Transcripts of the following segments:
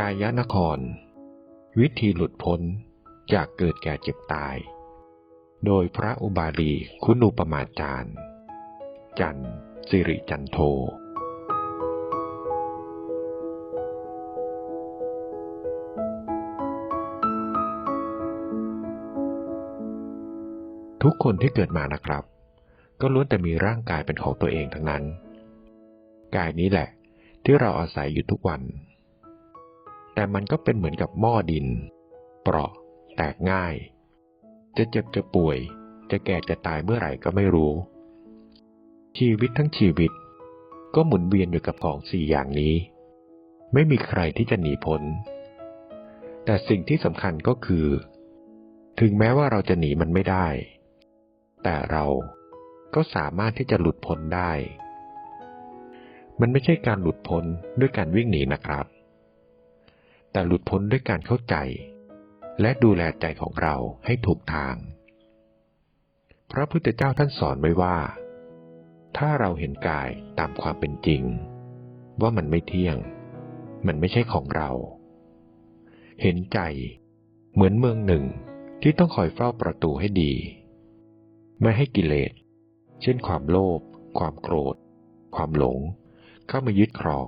กายนคร วิธีหลุดพ้นจากเกิดแก่เจ็บตาย โดยพระอุบาลีคุณูปมาจารย์ จันสิริจันโท ทุกคนที่เกิดมานะครับ ก็ล้วนแต่มีร่างกายเป็นของตัวเองทั้งนั้น กายนี้แหละที่เราอาศัยอยู่ทุกวัน แต่มันก็เป็นเหมือนกับหม้อดิน เปราะ แตกง่าย จะเจ็บจะป่วย จะแก่จะตายเมื่อไหร่ก็ไม่รู้ ชีวิตทั้งชีวิต ก็หมุนเวียนอยู่กับของสี่อย่างนี้ ไม่มีใครที่จะหนีพ้น แต่สิ่งที่สำคัญก็คือ ถึงแม้ว่าเราจะหนีมันไม่ได้ แต่เราก็สามารถที่จะหลุดพ้นได้ มันไม่ใช่การหลุดพ้นด้วยการวิ่งหนีนะครับ แต่หลุดพ้นด้วยการเข้าใจ และดูแลใจของเราให้ถูกทาง พระพุทธเจ้าท่านสอนไว้ว่า ถ้าเราเห็นกายตามความเป็นจริง ว่ามันไม่เที่ยง มันไม่ใช่ของเรา เห็นใจ เหมือนเมืองหนึ่งที่ต้องคอยเฝ้าประตูให้ดี ไม่ให้กิเลส เช่นความโลภความโกรธ ความหลง เข้ามายึดครอง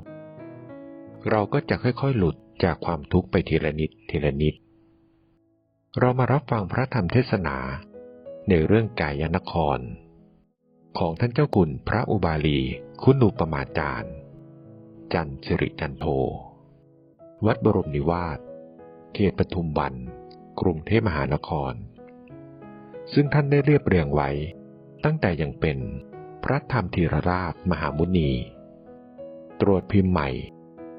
เราก็จะค่อยๆหลุด จากความทุกข์ไปทีละนิดทีละนิด เรามารับฟังพระธรรมเทศนา ในเรื่องกายนคร ของท่านเจ้าคุณพระอุบาลีคุณูปมาจารย์ จันทร์สิริจันโท วัดบรมนิวาสเขตปทุมวัน กรุงเทพมหานคร ซึ่งท่านได้เรียบเรียงไว้ตั้งแต่ยังเป็นพระธรรมธีรราชมหามุนี ตรวจพิมพ์ใหม่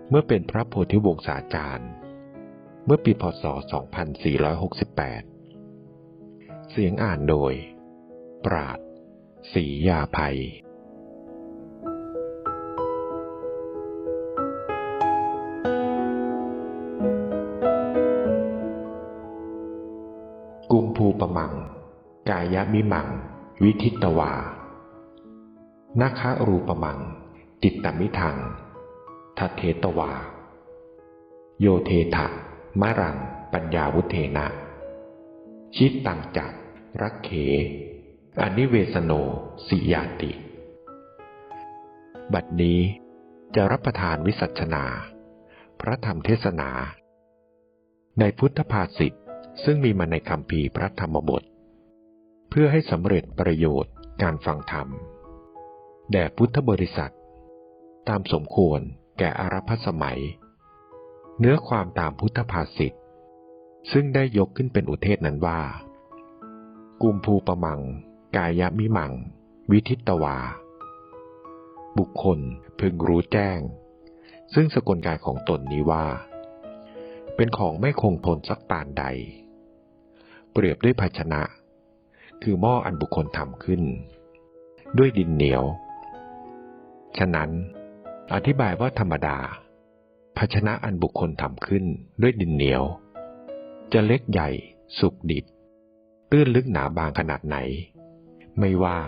เมื่อเป็นพระโพธิวงศาจารย์ เมื่อปีพศ 2468 เสียงอ่านโดย ปราดศรียาภัยกุมภูปมัง กายมิมัง วิทิตวานาคารูปมัง จิตตมิทัง ทเทตวา โยเทถะมะรัง ปัญญาวุเทนะ ชิตตังจักรักเขอนิเวสโน สิยาติ บัดนี้จะรับประทานวิสัชนา พระธรรมเทศนา ในพุทธภาษิตซึ่งมีมาในคำพีพระธรรมบท เพื่อให้สำเร็จประโยชน์การฟังธรรม แด่พุทธบริษัท ตามสมควร แก่อารัพสมัย เนื้อความตามพุทธภาษิตซึ่งได้ยกขึ้นเป็นอุเทศนั้นว่า กุมภูประมัง กายมิมัง วิทิตวา บุคคลพึงรู้แจ้ง ซึ่งสกลกายของตนนี้ว่า เป็นของไม่คงทนสักปานใด เปรียบด้วยภาชนะ คือหม้ออันบุคคลทำขึ้น ด้วยดินเหนียว ฉะนั้น อธิบายว่าธรรมดา ภาชนะอันบุคคลทำขึ้นด้วยดินเหนียว จะเล็กใหญ่ สุกดิบ ตื้นลึกหนาบางขนาดไหน ไม่ว่า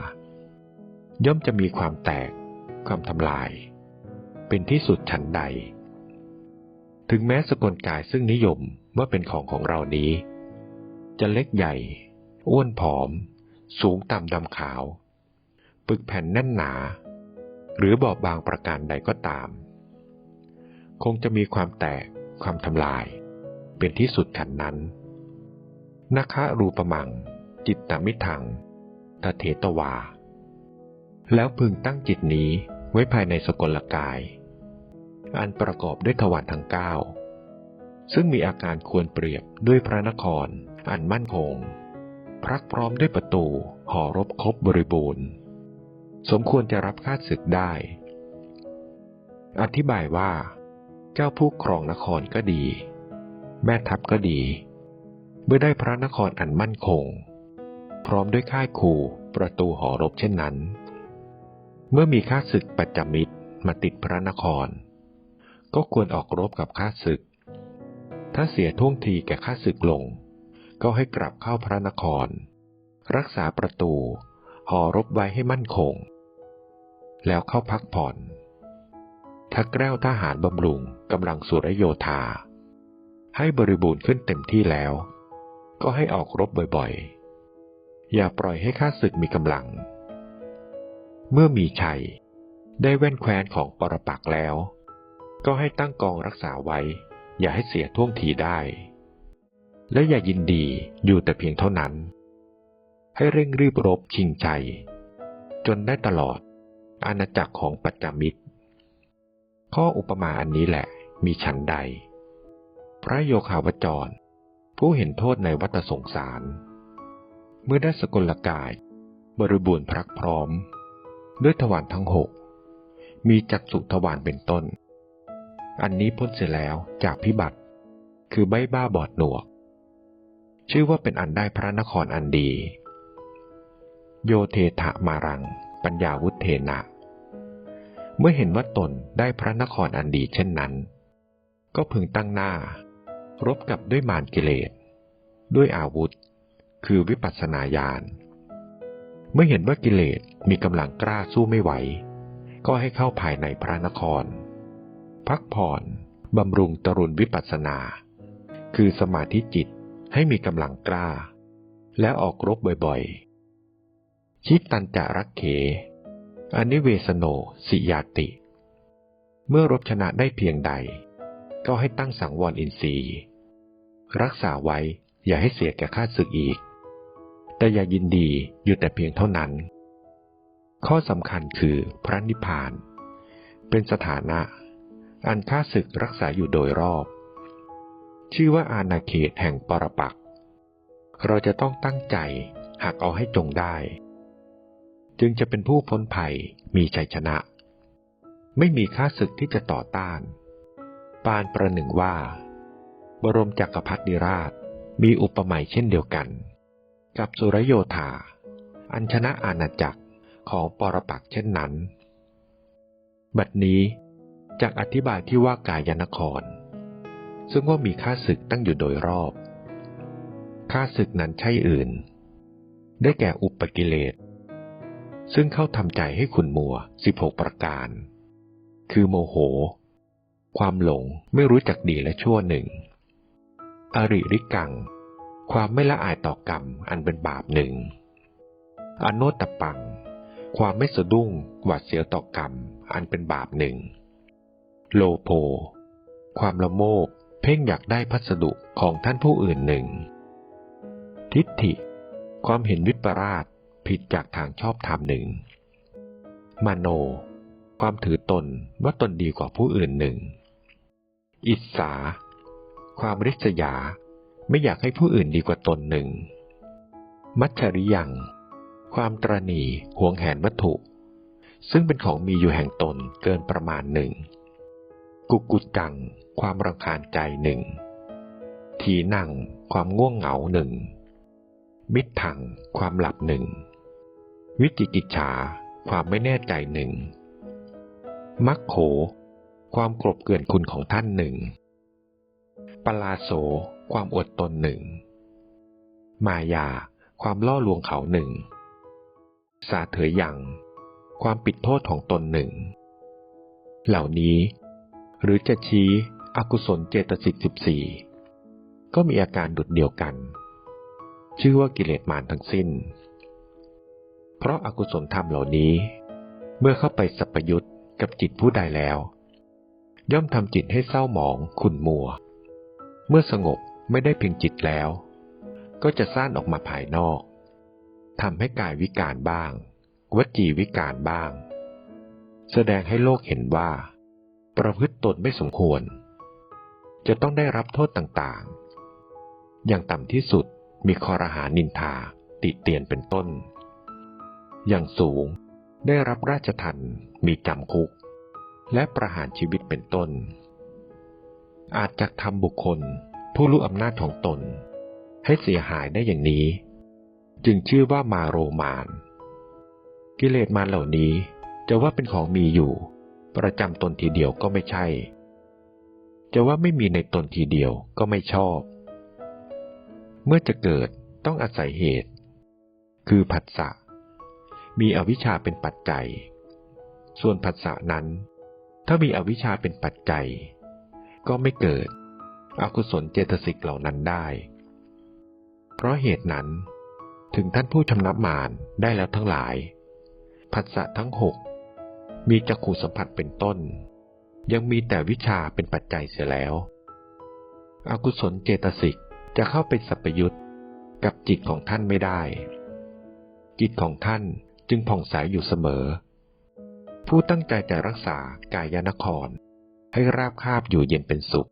ย่อมจะมีความแตก ความทำลาย เป็นที่สุดชั้นใด ถึงแม้สกลกายซึ่งนิยมว่าเป็นของของเรานี้ จะเล็กใหญ่ อ้วนผอม สูงต่ำดำขาว ปึกแผ่นแน่นหนา หรือบอบบางประการใดก็ตาม คงจะมีความแตกความทำลาย เป็นที่สุดฉันนั้นนาคารูปมัง จิตตมิทังตเทตวา แล้วพึงตั้งจิตนี้ไว้ภายในสกลกาย อันประกอบด้วยทวารทั้งเก้าซึ่งมีอาการควรเปรียบด้วยพระนคร อันมั่นคงพรักพร้อมด้วยประตู หอรบครบบริบูรณ์ สมควรจะรับค่าศึกได้ อธิบายว่า เจ้าผู้ครองนครก็ดี แม่ทัพก็ดี เมื่อได้พระนครอันมั่นคง พร้อมด้วยค่ายคูประตูหอรบเช่นนั้น เมื่อมีข้าศึกประจมิตรมาติดพระนคร ก็ควรออกรบกับข้าศึก ถ้าเสียท่วงทีแก่ข้าศึกลง ก็ให้กลับเข้าพระนคร รักษาประตู หอรบไว้ให้มั่นคง แล้วเข้าพักผ่อนถ้าแก้วทหารบำรุงกำลังสุรโยธา ให้บริบูรณ์ขึ้นเต็มที่แล้ว ก็ให้ออกรบบ่อยๆ อย่าปล่อยให้ข้าศึกมีกำลัง เมื่อมีชัย ได้แว่นแควนของปรปักแล้ว ก็ให้ตั้งกองรักษาไว้ อย่าให้เสียท่วงทีได้ และอย่ายินดีอยู่แต่เพียงเท่านั้น ให้เร่งรีบรบชิงชัย จนได้ตลอดอาณาจักรของปัจจมิตร ข้ออุปมาอันนี้แหละมีฉันใด พระโยคาวจร ผู้เห็นโทษในวัฏสงสาร เมื่อได้สกลกาย บริบูรณ์พรักพร้อม ด้วยทวารทั้งหก มีจักสุทวารเป็นต้น อันนี้พ้นเสียแล้วจากพิบัติ คือใบบ้าบอดหนวก ชื่อว่าเป็นอันได้พระนครอันดี โยเทถะมารัง ปัญญาวุฒเทนะ เมื่อเห็นว่าตนได้พระนครอันดีเช่นนั้น ก็พึงตั้งหน้า รบกับด้วยมารกิเลส ด้วยอาวุธ คือวิปัสสนาญาณ เมื่อเห็นว่ากิเลสมีกำลังกล้าสู้ไม่ไหว ก็ให้เข้าภายในพระนคร พักผ่อนบำรุงตรุณวิปัสสนา คือสมาธิจิตให้มีกำลังกล้า และออกรบบ่อยๆ ชิตันจะรักเขอนิเวสโนสิยาติ เมื่อรบชนะได้เพียงใด ก็ให้ตั้งสังวรอินทรีย์ รักษาไว้อย่าให้เสียแก่ข้าศึกอีก แต่อย่ายินดีอยู่แต่เพียงเท่านั้น ข้อสำคัญคือพระนิพพาน เป็นสถานะ อันข้าศึกรักษาอยู่โดยรอบ ชื่อว่าอาณาเขตแห่งปรปักษ์เราจะต้องตั้งใจหากเอาให้จงได้ จึงจะเป็นผู้พ้นภัยมีชัยชนะ ไม่มีข้าศึกที่จะต่อต้าน ปานประหนึ่งว่า บรมจักรพรรดิราชมีอุปมาเช่นเดียวกัน กับสุรโยธา อัญชนะอาณาจักรของปรปักเช่นนั้น บัดนี้จากอธิบายที่ว่ากายนคร ซึ่งว่ามีข้าศึกตั้งอยู่โดยรอบข้าศึกนั้นใช่อื่น ได้แก่อุปกิเลส ซึ่งเข้าทำใจให้ขุนมัว 16 ประการ คือโมโห ความหลงไม่รู้จักดีและชั่วหนึ่ง อริริกัง ความไม่ละอายต่อกรรมอันเป็นบาปหนึ่ง อโนตตปัง ความไม่สะดุ้งหวาดเสียวต่อกรรมอันเป็นบาปหนึ่ง โลโภความละโมบเพ่งอยากได้พัสดุของท่านผู้อื่นหนึ่ง ทิฏฐิ ความเห็นวิปราช ผิดจากทางชอบธรรมหนึ่งมโน ความถือตนว่าตนดีกว่าผู้อื่นหนึ่ง อิสา ความริษยา ไม่อยากให้ผู้อื่นดีกว่าตนหนึ่ง มัจฉริยัง ความตรณีหวงแหนวัตถุ ซึ่งเป็นของมีอยู่แห่งตนเกินประมาณหนึ่ง กุกุจัง ความรังคาญใจหนึ่ง ทีนั่ง ความง่วงเหงาหนึ่งมิตรถังความหลับหนึ่ง วิจิกิจฉา ความไม่แน่ใจหนึ่ง มักโข ความกลบเกลื่อนคุณของท่านหนึ่ง ปลาโส ความอดตนหนึ่ง มายา ความล่อลวงเขาหนึ่ง สาเถยยัง ความปิดโทษของตนหนึ่ง เหล่านี้ หรือจะชี้อกุศลเจตสิกสิบสี่ก็มีอาการดุดเดียวกัน ชื่อว่ากิเลสมารทั้งสิ้น เพราะอากุศลธรรมเหล่านี้ เมื่อเข้าไปสัพยุตกับจิตผู้ใดแล้ว ย่อมทำจิตให้เศร้าหมองขุ่นมัว เมื่อสงบไม่ได้เพียงจิตแล้ว ก็จะซ่านออกมาภายนอกทำให้กายวิการบ้าง วจีวิการบ้าง แสดงให้โลกเห็นว่า ประพฤติตนไม่สมควร จะต้องได้รับโทษต่างๆ อย่างต่ำที่สุดมีคอรหานินทาติเตียนเป็นต้น อย่างสูง ได้รับราชทันมีจำคุก และประหารชีวิตเป็นต้น อาจจะทำบุคคลผู้รู้อำนาจของตน ให้เสียหายได้อย่างนี้ จึงชื่อว่ามาโรมาน กิเลสมารเหล่านี้จะว่าเป็นของมีอยู่ ประจำตนทีเดียวก็ไม่ใช่ จะว่าไม่มีในตนทีเดียวก็ไม่ชอบ เมื่อจะเกิดต้องอาศัยเหตุ คือผัสสะ มีอวิชชาเป็นปัจจัย ส่วนผัสสะนั้น ถ้ามีอวิชชาเป็นปัจจัย ก็ไม่เกิด อกุศลเจตสิกเหล่านั้นได้ เพราะเหตุนั้น ถึงท่านผู้ชำนับมารได้แล้วทั้งหลาย ผัสสะทั้งหกมีจักขุสัมผัสเป็นต้น ยังมีแต่วิชาเป็นปัจจัยเสียแล้ว อกุศลเจตสิกจะเข้าไปสัพยุตกับจิตของท่านไม่ได้ จิตของท่าน จึงผ่องใสอยู่เสมอ ผู้ตั้งใจจะรักษากายนคร ให้ราบคาบอยู่เย็นเป็นสุข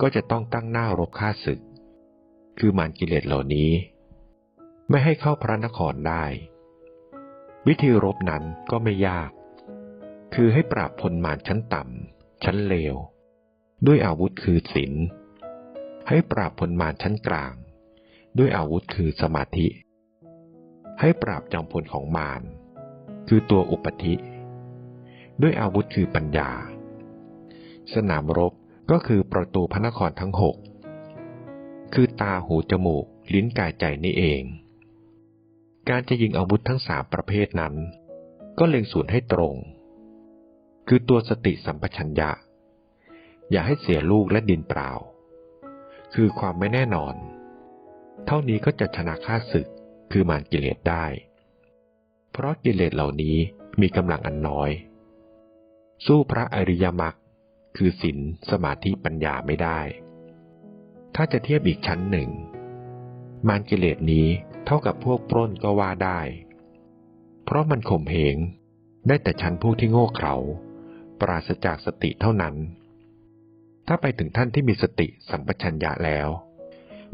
ก็จะต้องตั้งหน้ารบฆ่าศึก คือมารกิเลสเหล่านี้ ไม่ให้เข้าพระนครได้ วิธีรบนั้นก็ไม่ยาก คือให้ปราบพลมารชั้นต่ำชั้นเลว ด้วยอาวุธคือศีลให้ปราบพลมารชั้นกลาง ด้วยอาวุธคือสมาธิ ให้ปราบจอมพลของมาร คือตัวอุปธิ ด้วยอาวุธคือปัญญา สนามรบก็คือประตูพระนครทั้งหกคือตาหูจมูก ลิ้นกายใจนี่เอง การจะยิงอาวุธทั้งสามประเภทนั้น ก็เล็งศูนย์ให้ตรง คือตัวสติสัมปชัญญะ อย่าให้เสียลูกและดินเปล่า คือความไม่แน่นอน เท่านี้ก็จะชนะข้าศึก คือมารกิเลสได้ เพราะกิเลสเหล่านี้มีกำลังอันน้อย สู้พระอริยมรรคคือศีลสมาธิปัญญาไม่ได้ ถ้าจะเทียบอีกชั้นหนึ่ง มารกิเลสนี้เท่ากับพวกปล้นก็ว่าได้ เพราะมันข่มเหงได้แต่ชั้นผู้ที่โง่เขลาปราศจากสติเท่านั้น ถ้าไปถึงท่านที่มีสติสัมปชัญญะแล้ว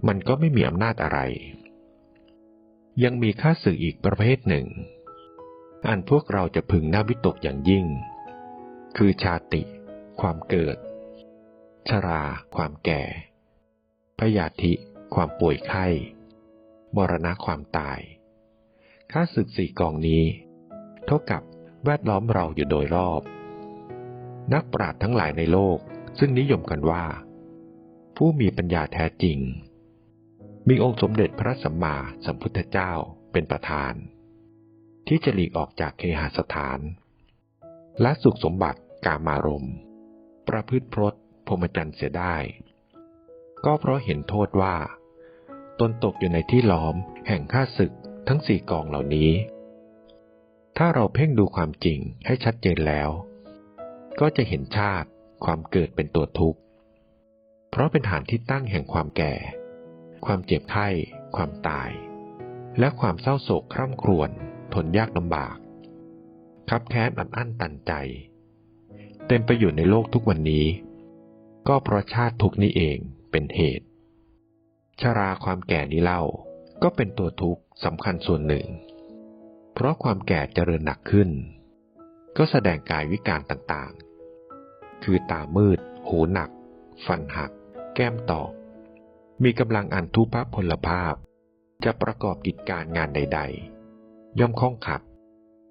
มันก็ไม่มีอำนาจอะไร ยังมีค่าสื่ออีกประเภทหนึ่ง อันพวกเราจะพึงน่าวิตกอย่างยิ่ง คือชาติ ความเกิด ชรา ความแก่ พยาธิ ความป่วยไข้ มรณะความตาย ค่าศึกสี่กองนี้ เท่ากับแวดล้อมเราอยู่โดยรอบ นักปราชญ์ทั้งหลายในโลกซึ่งนิยมกันว่า ผู้มีปัญญาแท้จริง มีองค์สมเด็จพระสัมมาสัมพุทธเจ้าเป็นประธาน ที่จะหลีกออกจากเคหสถาน และสุขสมบัติกามารม ประพฤติพรตพรหมจรรย์เสียได้ ก็เพราะเห็นโทษว่า ตนตกอยู่ในที่ล้อมแห่งข้าศึกทั้งสี่กองเหล่านี้ ถ้าเราเพ่งดูความจริงให้ชัดเจนแล้ว ก็จะเห็นชาติความเกิดเป็นตัวทุกข์ เพราะเป็นฐานที่ตั้งแห่งความแก่ ความเจ็บไข้ ความตาย และความเศร้าโศกคร่ำครวญทนยากลำบาก คับแค้นอัดอั้นตันใจ เต็มไปอยู่ในโลกทุกวันนี้ ก็เพราะชาติทุกนี้เองเป็นเหตุชราความแก่นี้เล่าก็เป็นตัวทุกข์สำคัญส่วนหนึ่ง เพราะความแก่เจริญหนักขึ้น ก็แสดงกายวิการต่างๆ คือตามืด หูหนัก ฟันหัก แก้มตอก มีกำลังอันทุพพลภาพ จะประกอบกิจการงานใด ๆ ย่อมคล่องขัด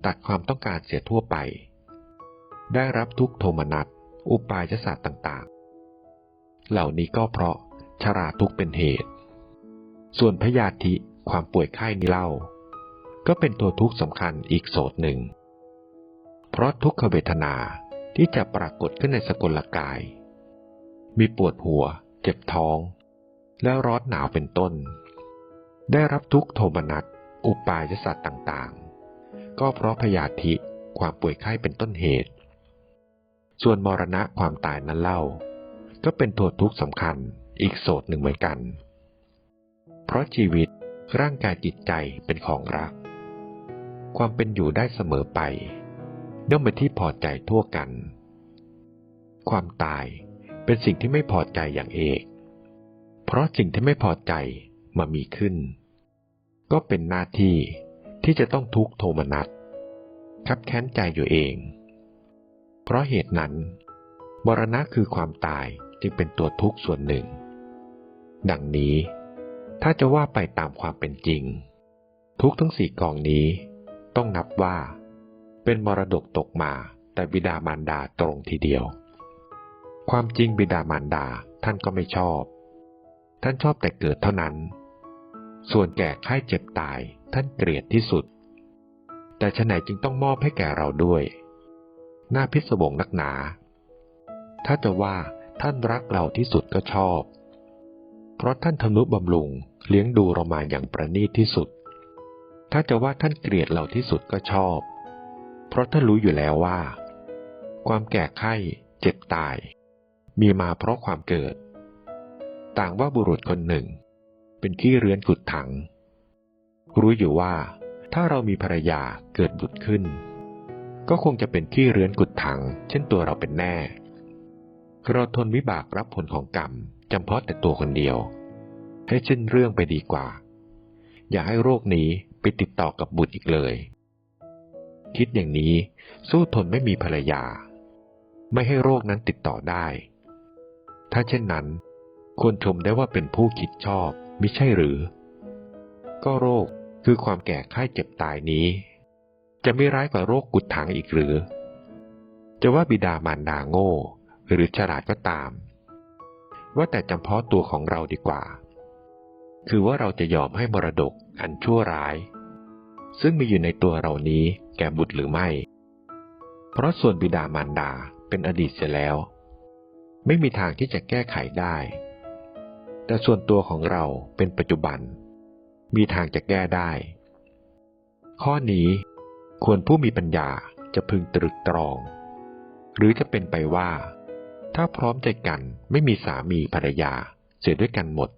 ตัดความต้องการเสียทั่วไป ได้รับทุกโทมนัสอุปายศาสตร์ต่างๆ เหล่านี้ก็เพราะชราทุกเป็นเหตุ ส่วนพยาธิความป่วยไข้นี้เล่า ก็เป็นตัวทุกข์สำคัญอีกโสดหนึ่ง เพราะทุกขเวทนาที่จะปรากฏขึ้นในสกลกาย มีปวดหัว เจ็บท้อง และร้อนหนาวเป็นต้น ได้รับทุกโทมนัสอุปายศาสตร์ต่างๆ ก็เพราะพยาธิความป่วยไข้เป็นต้นเหตุ ส่วนมรณะความตายนั้นเล่า ก็เป็นตัวทุกข์สำคัญอีกโสดหนึ่งเหมือนกัน เพราะชีวิตร่างกายจิตใจเป็นของรัก ความเป็นอยู่ได้เสมอไปย่อมเป็นที่พอใจทั่วกัน ความตายเป็นสิ่งที่ไม่พอใจอย่างเอก เพราะสิ่งที่ไม่พอใจมามีขึ้น ก็เป็นหน้าที่ที่จะต้องทุกขโทมนัสคับแค้นใจอยู่เอง เพราะเหตุนั้นมรณะคือความตายจึงเป็นตัวทุกข์ส่วนหนึ่ง ดังนี้ ถ้าจะว่าไปตามความเป็นจริง ทุกทั้งสี่กองนี้ ต้องนับว่า เป็นมรดกตกมาแต่บิดามารดาตรงทีเดียว ความจริงบิดามารดาท่านก็ไม่ชอบ ท่านชอบแต่เกิดเท่านั้น ส่วนแก่ไข้เจ็บตายท่านเกลียดที่สุด แต่ฉะไหนจึงต้องมอบให้แก่เราด้วยหน้าพิศวงนักหนา ถ้าจะว่าท่านรักเราที่สุดก็ชอบ เพราะท่านทำนุบำรุงเลี้ยงดูเรามาอย่างประณีตที่สุด ถ้าจะว่าท่านเกลียดเราที่สุดก็ชอบ เพราะท่านรู้อยู่แล้วว่า ความแก่ไข้ เจ็บตาย มีมาเพราะความเกิด ต่างว่าบุรุษคนหนึ่ง เป็นขี้เรือนกุดถัง รู้อยู่ว่า ถ้าเรามีภรรยาเกิดบุตรขึ้น ก็คงจะเป็นขี้เรือนกุดถัง เช่นตัวเราเป็นแน่ เราทนวิบากรับผลของกรรมจำเพาะแต่ตัวคนเดียว ให้เช่นเรื่องไปดีกว่า อย่าให้โรคนี้ไปติดต่อกับบุตรอีกเลย คิดอย่างนี้สู้ทนไม่มีภรรยา ไม่ให้โรคนั้นติดต่อได้ ถ้าเช่นนั้น ควรชมได้ว่าเป็นผู้คิดชอบมิใช่หรือ ก็โรคคือความแก่ไข้เจ็บตายนี้ จะไม่ร้ายกว่าโรคกุดถังอีกหรือ จะว่าบิดามารดาโง่ หรือฉลาดก็ตาม ว่าแต่จำเพาะตัวของเราดีกว่า คือว่าเราจะยอมให้มรดกอันชั่วร้าย ซึ่งมีอยู่ในตัวเรานี้แก่บุตรหรือไม่ เพราะส่วนบิดามารดาเป็นอดีตเสียแล้ว ไม่มีทางที่จะแก้ไขได้ แต่ส่วนตัวของเราเป็นปัจจุบัน มีทางจะแก้ได้ ข้อนี้ควรผู้มีปัญญาจะพึงตรึกตรอง หรือจะเป็นไปว่า ถ้าพร้อมใจกันไม่มีสามีภรรยาเสียด้วยกันหมด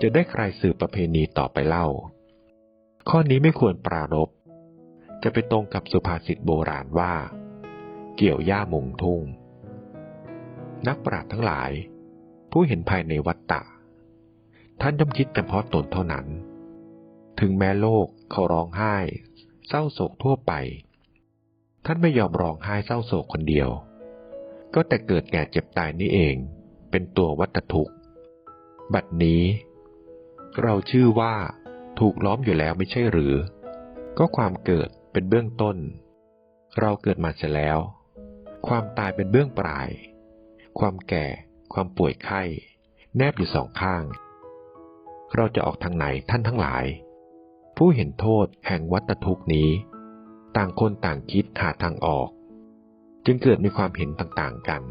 จะได้ใครสืบประเพณีต่อไปเล่า ข้อนี้ไม่ควรปรารบจะไปตรงกับสุภาษิตโบราณว่า เกี่ยวหญ้ามุงทุ่ง นักปราชญ์ทั้งหลาย ผู้เห็นภายในวัฏฏะท่านย่อมคิดเฉพาะตนเท่านั้น ถึงแม้โลกเขาร้องไห้ เศร้าโศกทั่วไป ท่านไม่ยอมร้องไห้เศร้าโศกคนเดียว ก็แต่เกิดแก่เจ็บตายนี่เอง เป็นตัววัฏทุกข์ บัดนี้ เราชื่อว่าถูกล้อมอยู่แล้วไม่ใช่หรือ ก็ความเกิดเป็นเบื้องต้น เราเกิดมาเสร็จแล้ว ความตายเป็นเบื้องปลาย ความแก่ ความป่วยไข้ แนบอยู่สองข้าง เราจะออกทางไหนท่านทั้งหลาย ผู้เห็นโทษแห่งวัฏทุกนี้ ต่างคนต่างคิดหาทางออก จึงเกิดมีความเห็นต่างๆกัน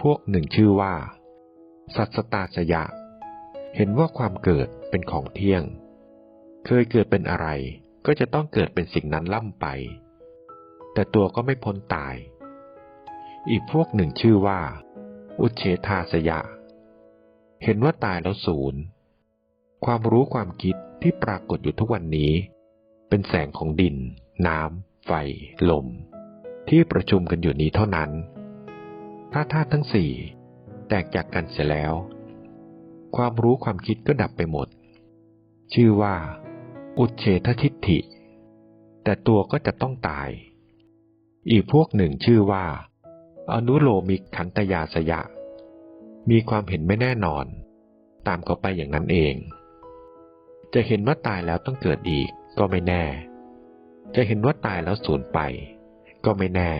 พวกหนึ่งชื่อว่า สัตสตาสยะ เห็นว่าความเกิดเป็นของเที่ยง เคยเกิดเป็นอะไรก็จะต้องเกิดเป็นสิ่งนั้นล่ำไป แต่ตัวก็ไม่พ้นตาย อีกพวกหนึ่งชื่อว่า อุเฉทาสยะ เห็นว่าตายแล้วศูนย์ ความรู้ความคิดที่ปรากฏอยู่ทุกวันนี้ เป็นแสงของดิน น้ำ ไฟ ลม ที่ประชุมกันอยู่นี้เท่านั้น ถ้าธาตุทั้งสี่แตกจากกันเสียแล้ว ความรู้ความคิดก็ดับไปหมด ชื่อว่า อุเฉททิฏฐิ แต่ตัวก็จะต้องตาย อีกพวกหนึ่งชื่อว่า อนุโลมิกขันตยาสยะ มีความเห็นไม่แน่นอน ตามเขาไปอย่างนั้นเอง จะเห็นว่าตายแล้วต้องเกิดอีกก็ไม่แน่ จะเห็นว่าตายแล้วสูญไป ก็ไม่แน่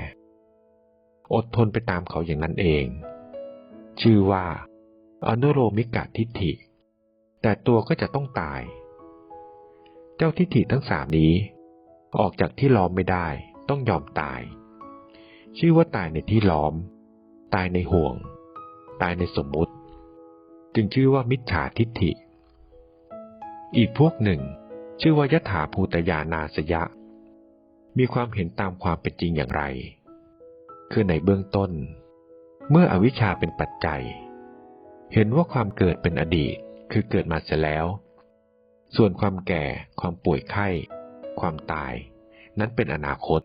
อดทนไปตามเขาอย่างนั้นเอง ชื่อว่า อนุโลมิกะทิฏฐิ แต่ตัวก็จะต้องตาย เจ้าทิฏฐิทั้งสามนี้ ออกจากที่ล้อมไม่ได้ต้องยอมตาย ชื่อว่าตายในที่ล้อม ตายในห่วง ตายในสมมุติ จึงชื่อว่ามิจฉาทิฏฐิ อีกพวกหนึ่ง ชื่อว่ายถาภูตยานาสยะ มีความเห็นตามความเป็นจริงอย่างไร คือในเบื้องต้น เมื่ออวิชชาเป็นปัจจัย เห็นว่าความเกิดเป็นอดีตคือเกิดมาเสียแล้ว ส่วนความแก่ ความป่วยไข้ ความตาย นั้นเป็นอนาคต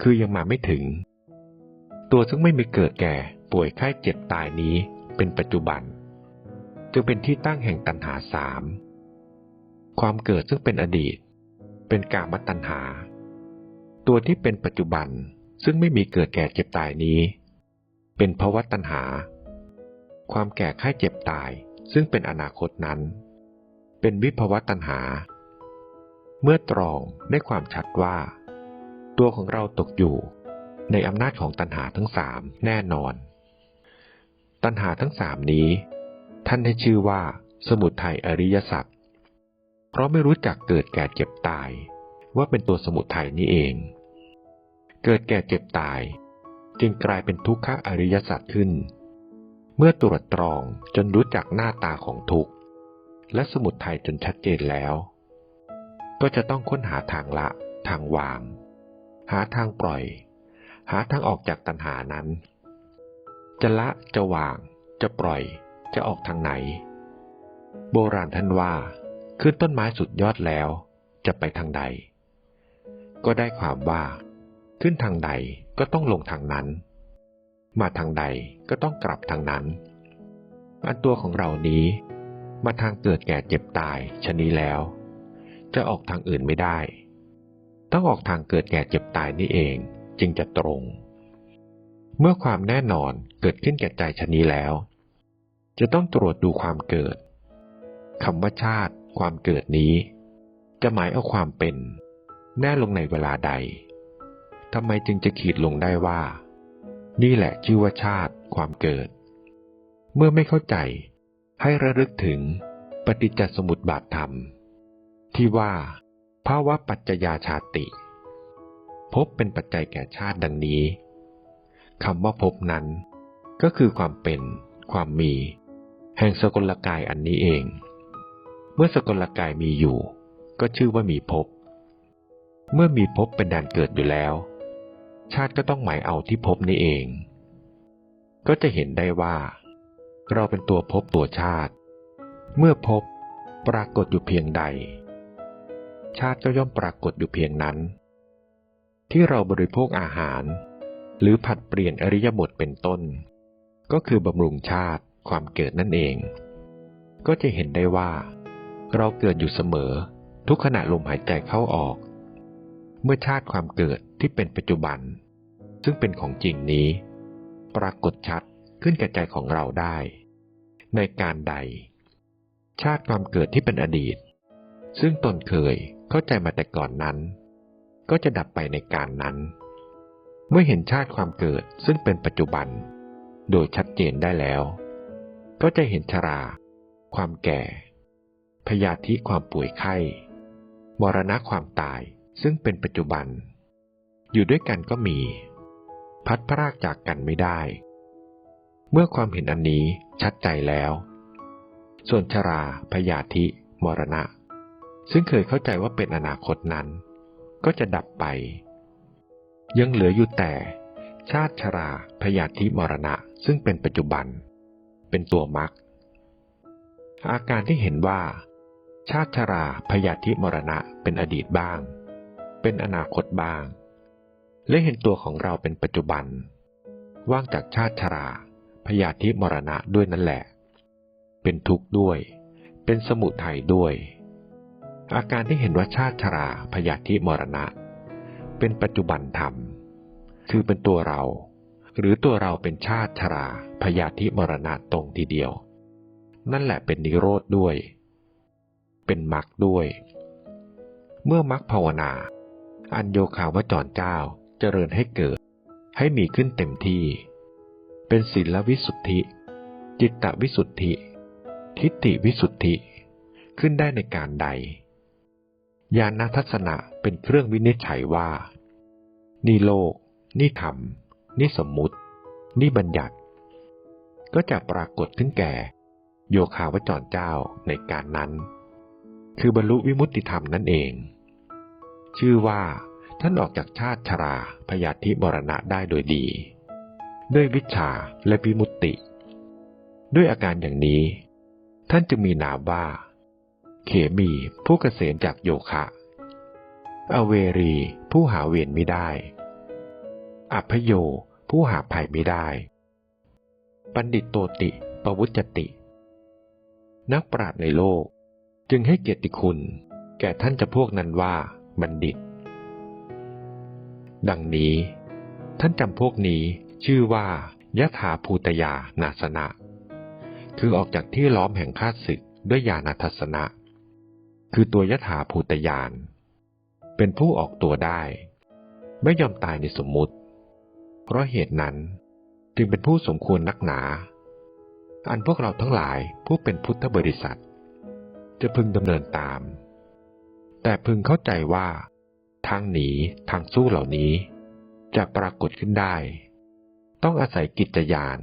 คือยังมาไม่ถึง ตัวซึ่งไม่มีเกิดแก่ป่วยไข้เจ็บตายนี้เป็นปัจจุบัน จึงเป็นที่ตั้งแห่งตัณหาสามความเกิดซึ่งเป็นอดีต เป็นกามตัณหา ตัวที่เป็นปัจจุบันซึ่งไม่มีเกิดแก่เจ็บตายนี้ เป็นภวตัณหา ความแก่ไข้เจ็บตายซึ่งเป็นอนาคตนั้น เป็นวิภวตัณหา เมื่อตรองได้ความชัดว่า ตัวของเราตกอยู่ ในอำนาจของตัณหาทั้งสามแน่นอน ตัณหาทั้งสามนี้ ท่านให้ชื่อว่า สมุทัยอริยสัจเพราะไม่รู้จักเกิดแก่เจ็บตาย ว่าเป็นตัวสมุทัยนี้เอง เกิดแก่เจ็บตาย จึงกลายเป็นทุกขอริยสัจขึ้น เมื่อตรวจตรองจนรู้จักหน้าตาของทุกข์และสมุทัยจนชัดเจนแล้ว ก็จะต้องค้นหาทางละ ทางวาง หาทางปล่อย หาทางออกจากตัณหานั้น จะละจะวาง จะปล่อย จะออกทางไหน โบราณท่านว่าขึ้นต้นไม้สุดยอดแล้ว จะไปทางใด ก็ได้ความว่า ขึ้นทางใดก็ต้องลงทางนั้น มาทางใดก็ต้องกลับทางนั้น อันตัวของเรานี้ มาทางเกิดแก่เจ็บตายชนี้แล้ว จะออกทางอื่นไม่ได้ ต้องออกทางเกิดแก่เจ็บตายนี่เองจึงจะตรง เมื่อความแน่นอนเกิดขึ้นแก่ใจชนี้แล้ว จะต้องตรวจดูความเกิดคำว่าชาติความเกิดนี้ จะหมายเอาความเป็น แน่ลงในเวลาใดทำไมจึงจะขีดลงได้ว่า นี่แหละชื่อว่าชาติความเกิด เมื่อไม่เข้าใจให้ระลึกถึงปฏิจจสมุปบาทธรรม ที่ว่าาวะปัจจยาชาติ พบเป็นปัจจัยแก่ชาติดังนี้คำว่าพบนั้น ก็คือความเป็น ความมี แห่งสกลกายอันนี้เอง เมื่อสกลกายมีอยู่ ก็ชื่อว่ามีภพเมื่อมีภพเป็นแดนเกิดอยู่แล้ว ชาติก็ต้องหมายเอาที่ภพนี้เอง ก็จะเห็นได้ว่า เราเป็นตัวภพตัวชาติ เมื่อภพปรากฏอยู่เพียงใด ชาติก็ย่อมปรากฏอยู่เพียงนั้น ที่เราบริโภคอาหาร หรือผัดเปลี่ยนอริยบทเป็นต้น ก็คือบำรุงชาติความเกิดนั่นเอง ก็จะเห็นได้ว่า เราเกิดอยู่เสมอ ทุกขณะลมหายใจเข้าออก เมื่อชาติความเกิดที่เป็นปัจจุบัน ซึ่งเป็นของจริงนี้ ปรากฏชัดขึ้นแก่ใจของเราได้ ในการใด ชาติความเกิดที่เป็นอดีต ซึ่งตนเคย เข้าใจมาแต่ก่อนนั้น ก็จะดับไปในการนั้น เมื่อเห็นชาติความเกิดซึ่งเป็นปัจจุบัน โดยชัดเจนได้แล้ว ก็จะเห็นชรา ความแก่ พยาธิความป่วยไข้มรณะความตายซึ่งเป็นปัจจุบัน อยู่ด้วยกันก็มี พัดพรากจากกันไม่ได้ เมื่อความเห็นอันนี้ชัดใจแล้ว ส่วนชราพยาธิมรณะ ซึ่งเคยเข้าใจว่าเป็นอนาคตนั้น ก็จะดับไป ยังเหลืออยู่แต่ ชาติชราพยาธิมรณะซึ่งเป็นปัจจุบัน เป็นตัวมรรคอาการที่เห็นว่า ชาติชราพยาธิมรณะเป็นอดีตบ้าง เป็นอนาคตบ้าง และเห็นตัวของเราเป็นปัจจุบัน ว่างจากชาติชราพยาธิมรณะด้วยนั่นแหละ เป็นทุกข์ด้วย เป็นสมุทัยด้วย อาการที่เห็นว่าชาติชราพยาธิมรณะ เป็นปัจจุบันธรรม คือเป็นตัวเรา หรือตัวเราเป็นชาติชราพยาธิมรณะตรงทีเดียว นั่นแหละเป็นนิโรธด้วย เป็นมรรคด้วย เมื่อมรรคภาวนา อันโยคาวจรเจ้าเจริญให้เกิด ให้มีขึ้นเต็มที่ เป็นศีลวิสุทธิ จิตตวิสุทธิ ทิฏฐิวิสุทธิขึ้นได้ในการใด ญาณทัศนะเป็นเครื่องวินิจฉัยว่า นี่โลก นี่ธรรม นี่สมมุติ นี่บัญญัติ ก็จะปรากฏขึ้นแก่ โยคาวจรเจ้าในการนั้น คือบรรลุวิมุตติธรรมนั่นเอง ชื่อว่าท่านออกจากชาติชราพยาธิมรณะได้โดยดี ด้วยวิชาและวิมุตติ ด้วยอาการอย่างนี้ ท่านจึงมีนามว่า เขมี ผู้เกษมจากโยคะ อเวรี ผู้หาเวรไม่ได้ อัพโย ผู้หาภัยไม่ได้ ปันดิตโตติปวุจติ นักปราชญ์ในโลก จึงให้เกียรติคุณ แก่ท่านจะพวกนั้นว่า บัณฑิต ดังนี้ ท่านจำพวกนี้ชื่อว่ายะถาภูตยานาสนะ คือออกจากที่ล้อมแห่งข้าศึกด้วยญาณทัศนะ คือตัวยะถาภูตยาน เป็นผู้ออกตัวได้ ไม่ยอมตายในสมมุติ เพราะเหตุนั้นจึงเป็นผู้สมควรนักหนา อันพวกเราทั้งหลายผู้เป็นพุทธบริษัท จะพึงดำเนินตาม แต่พึงเข้าใจว่า ทางหนีทางสู้เหล่านี้ จะปรากฏขึ้นได้ ต้องอาศัยกิจยาน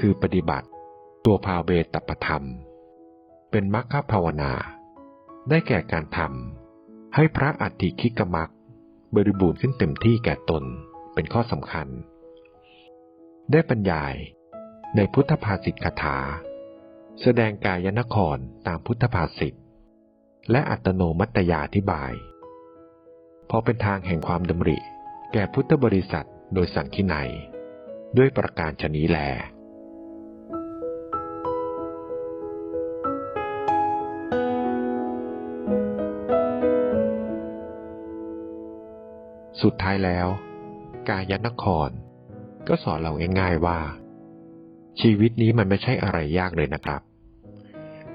คือปฏิบัติตัวภาเวตปธรรม เป็นมรรคภาวนา ได้แก่การทำให้พระอัตติคิกมักบริบูรณ์ขึ้นเต็มที่แก่ตนเป็นข้อสำคัญ ได้บรรยายในพุทธภาษิตคาถา แสดงกายนครตามพุทธภาษิต และอัตโนมัตยาธิบาย พอเป็นทางแห่งความดำริ แก่พุทธบริษัทโดยสังคินัยด้วยประการชนีแล สุดท้ายแล้ว กายนคร ก็สอนเราง่ายๆว่า ชีวิตนี้มันไม่ใช่อะไรยากเลยนะครับ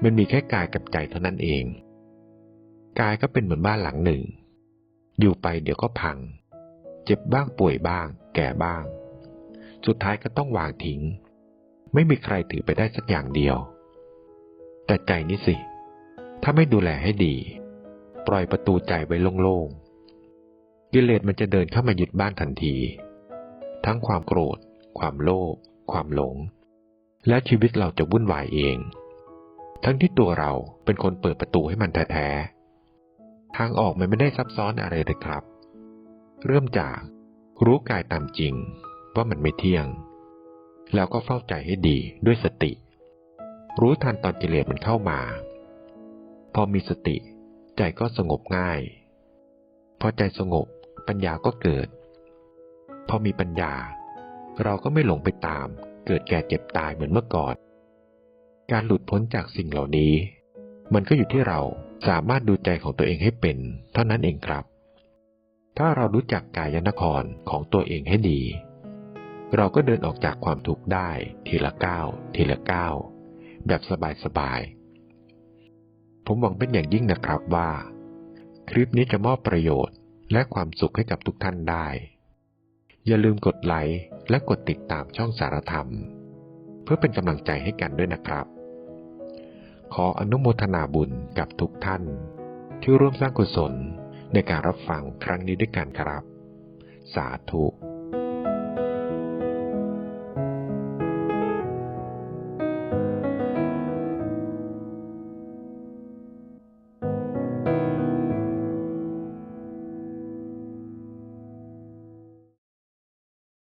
มันมีแค่กายกับใจเท่านั้นเอง กายก็เป็นเหมือนบ้านหลังหนึ่ง อยู่ไปเดี๋ยวก็พัง เจ็บบ้างป่วยบ้าง แก่บ้าง สุดท้ายก็ต้องวางทิ้ง ไม่มีใครถือไปได้สักอย่างเดียว แต่ใจนี่สิ ถ้าไม่ดูแลให้ดี ปล่อยประตูใจไว้โล่งๆ กิเลสมันจะเดินเข้ามายึดบ้านทันที ทั้งความโกรธ ความโลภความหลง และชีวิตเราจะวุ่นวายเอง ทั้งที่ตัวเราเป็นคนเปิดประตูให้มันแท้ๆทางออกมันไม่ได้ซับซ้อนอะไรเลยครับ เริ่มจากรู้กายตามจริงว่ามันไม่เที่ยง แล้วก็เฝ้าใจให้ดีด้วยสติ รู้ทันตอนกิเลสมันเข้ามา พอมีสติ ใจก็สงบง่าย พอใจสงบ ปัญญาก็เกิด พอมีปัญญา เราก็ไม่หลงไปตาม เกิดแก่เจ็บตายเหมือนเมื่อก่อน การหลุดพ้นจากสิ่งเหล่านี้ มันก็อยู่ที่เราสามารถดูใจของตัวเองให้เป็น เท่านั้นเองครับ ถ้าเรารู้จักกายนครของตัวเองให้ดี เราก็เดินออกจากความทุกข์ได้ ทีละก้าวทีละก้าวแบบสบายๆผมหวังเป็นอย่างยิ่งนะครับว่า คลิปนี้จะมอบประโยชน์ และความสุขให้กับทุกท่านได้ อย่าลืมกดไลค์และกดติดตามช่องสารธรรม เพื่อเป็นกำลังใจให้กันด้วยนะครับ ขออนุโมทนาบุญกับทุกท่าน ที่ร่วมสร้างกุศลในการรับฟังครั้งนี้ด้วยกันครับ สาธุ